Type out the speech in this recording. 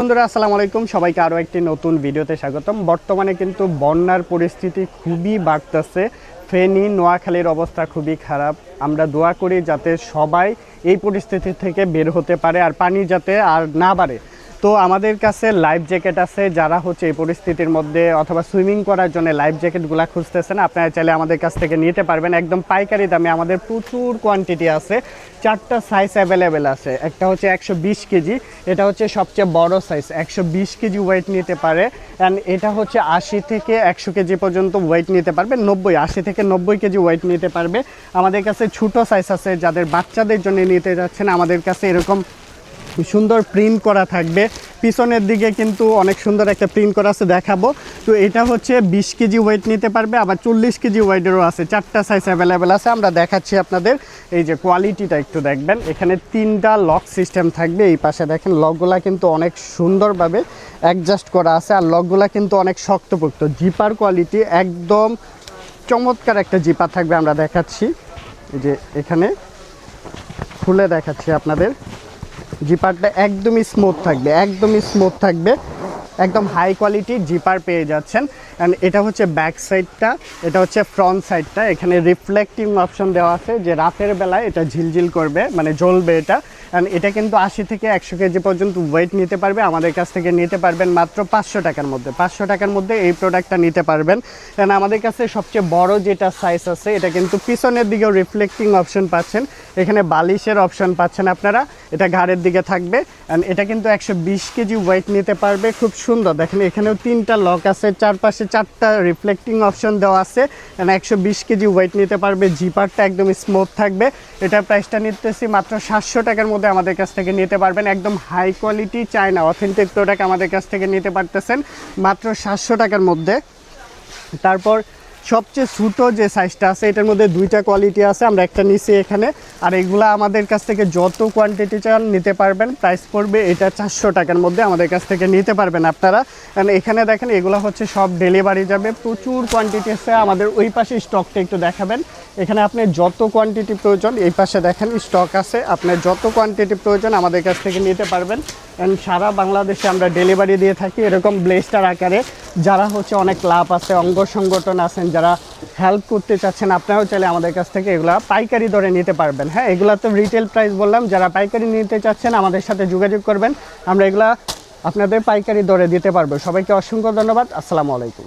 বন্ধুরা, আসসালামু আলাইকুম। সবাইকে আরও একটি নতুন ভিডিওতে স্বাগতম। বর্তমানে কিন্তু বন্যার পরিস্থিতি খুবই বাড়তেছে। ফেনী, নোয়াখালীর অবস্থা খুবই খারাপ। আমরা দোয়া করি যাতে সবাই এই পরিস্থিতি থেকে বের হতে পারে আর পানি যাতে আর না বাড়ে। তো আমাদের কাছে লাইফ জ্যাকেট আছে, যারা হচ্ছে এই পরিস্থিতির মধ্যে অথবা সুইমিং করার জন্য লাইফ জ্যাকেটগুলো খুঁজতেছেন, আপনারা চাইলে আমাদের কাছ থেকে নিতে পারবেন। একদম পাইকারি দামে আমাদের প্রচুর কোয়ান্টিটি আছে, চারটা সাইজ অ্যাভেলেবেল আছে। একটা হচ্ছে একশো বিশ কেজি, এটা হচ্ছে সবচেয়ে বড় সাইজ একশো বিশ কেজি ওয়েট নিতে পারে। অ্যান্ড এটা হচ্ছে আশি থেকে একশো কেজি পর্যন্ত ওয়েট নিতে পারবে, নব্বই, আশি থেকে নব্বই কেজি ওয়েট নিতে পারবে। আমাদের কাছে ছোটো সাইজ আছে, যাদের বাচ্চাদের জন্য নিতে যাচ্ছেন, আমাদের কাছে এরকম সুন্দর প্রিন্ট করা থাকবে। পিছনের দিকে কিন্তু অনেক সুন্দর একটা প্রিন্ট করা আছে, দেখাবো। তো এটা হচ্ছে বিশ কেজি ওয়েট নিতে পারবে, আবার চল্লিশ কেজি ওয়েটেরও আছে, চারটা সাইজ অ্যাভেলেবেল আছে। আমরা দেখাচ্ছি আপনাদের, এই যে কোয়ালিটিটা একটু দেখবেন। এখানে তিনটা লক সিস্টেম থাকবে, এই পাশে দেখেন লকগুলা কিন্তু অনেক সুন্দরভাবে অ্যাডজাস্ট করা আছে, আর লকগুলা কিন্তু অনেক শক্তপোক্ত। জিপার কোয়ালিটি একদম চমৎকার একটা জিপার থাকবে, আমরা দেখাচ্ছি। এই যে এখানে খুলে দেখাচ্ছি আপনাদের। জিপারটা একদমই স্মুথ থাকবে, একদমই স্মুথ থাকবে। একদম হাই কোয়ালিটির জিপার পেয়ে যাচ্ছেন। অ্যান্ড এটা হচ্ছে ব্যাক সাইডটা এটা হচ্ছে ফ্রন্ট সাইডটা এখানে রিফ্লেক্টিং অপশন দেওয়া আছে যে রাতের বেলায় এটা ঝিলঝিল করবে মানে জ্বলবে এটা। অ্যান্ড এটা কিন্তু আশি থেকে একশো কেজি পর্যন্ত ওয়েট নিতে পারবে। আমাদের কাছ থেকে নিতে পারবেন মাত্র পাঁচশো টাকার মধ্যে। পাঁচশো টাকার মধ্যে এই প্রোডাক্টটা নিতে পারবেন। কারণ আমাদের কাছে সবচেয়ে বড় যেটা সাইজ আছে, এটা কিন্তু পিছনের দিকেও রিফ্লেক্টিং অপশন পাচ্ছেন। এখানে বালিশের অপশন পাচ্ছেন আপনারা। এটা ঘাড়ের দিকে থাকবে। অ্যান্ড এটা কিন্তু একশো বিশ কেজি ওয়েট নিতে পারবে। খুব সুন্দর। দেখেন, এখানেও তিনটা লক আছে। চারপাশে চারটা রিফ্লেক্টিং অপশন দেওয়া আছে। অ্যান্ড একশো বিশ কেজি ওয়েট নিতে পারবে। জিপারটা একদম স্মুথ থাকবে। এটার প্রাইসটা নিতেছি মাত্র সাতশো টাকার মধ্যে আমাদের কাছ থেকে নিতে পারবেন একদম high quality China authentic product আমাদের কাছ থেকে নিতে পারতেছেন মাত্র সাতশো টাকার মধ্যে। তারপর সবচেয়ে ছোটো যে সাইজটা আছে, এটার মধ্যে দুইটা কোয়ালিটি আছে, আমরা একটা নিছি এখানে। আর এগুলা আমাদের কাছ থেকে যত কোয়ান্টিটি চান নিতে পারবেন প্রাইস পড়বে এটা চারশো টাকার মধ্যে আমাদের কাছ থেকে নিতে পারবেন আপনারা। কারণ এখানে দেখেন, এগুলো হচ্ছে সব ডেলিভারি যাবে। প্রচুর কোয়ান্টিটি আছে, আমাদের ওই পাশে স্টকটা একটু দেখাবেন। এখানে আপনি যত কোয়ান্টিটি প্রয়োজন, এই পাশে দেখেন স্টক আছে। আপনার যত কোয়ান্টিটি প্রয়োজন, আমাদের কাছ থেকে নিতে পারবেন। অ্যান্ড সারা বাংলাদেশে আমরা ডেলিভারি দিয়ে থাকি এরকম ব্লেস্টার আকারে। যারা হচ্ছে অনেক লাভ আছে, অঙ্গ সংগঠন আছেন, যারা হেল্প করতে চাচ্ছেন, আপনারাও চাইলে আমাদের কাছ থেকে এগুলো পাইকারি দরে নিতে পারবেন। হ্যাঁ এগুলো তো রিটেল প্রাইস বললাম, যারা পাইকারি নিতে চাচ্ছেন, আমাদের সাথে যোগাযোগ করবেন। আমরা এগুলা আপনাদের পাইকারি দরে দিতে পারব। সবাইকে অসংখ্য ধন্যবাদ। আসসালামু আলাইকুম।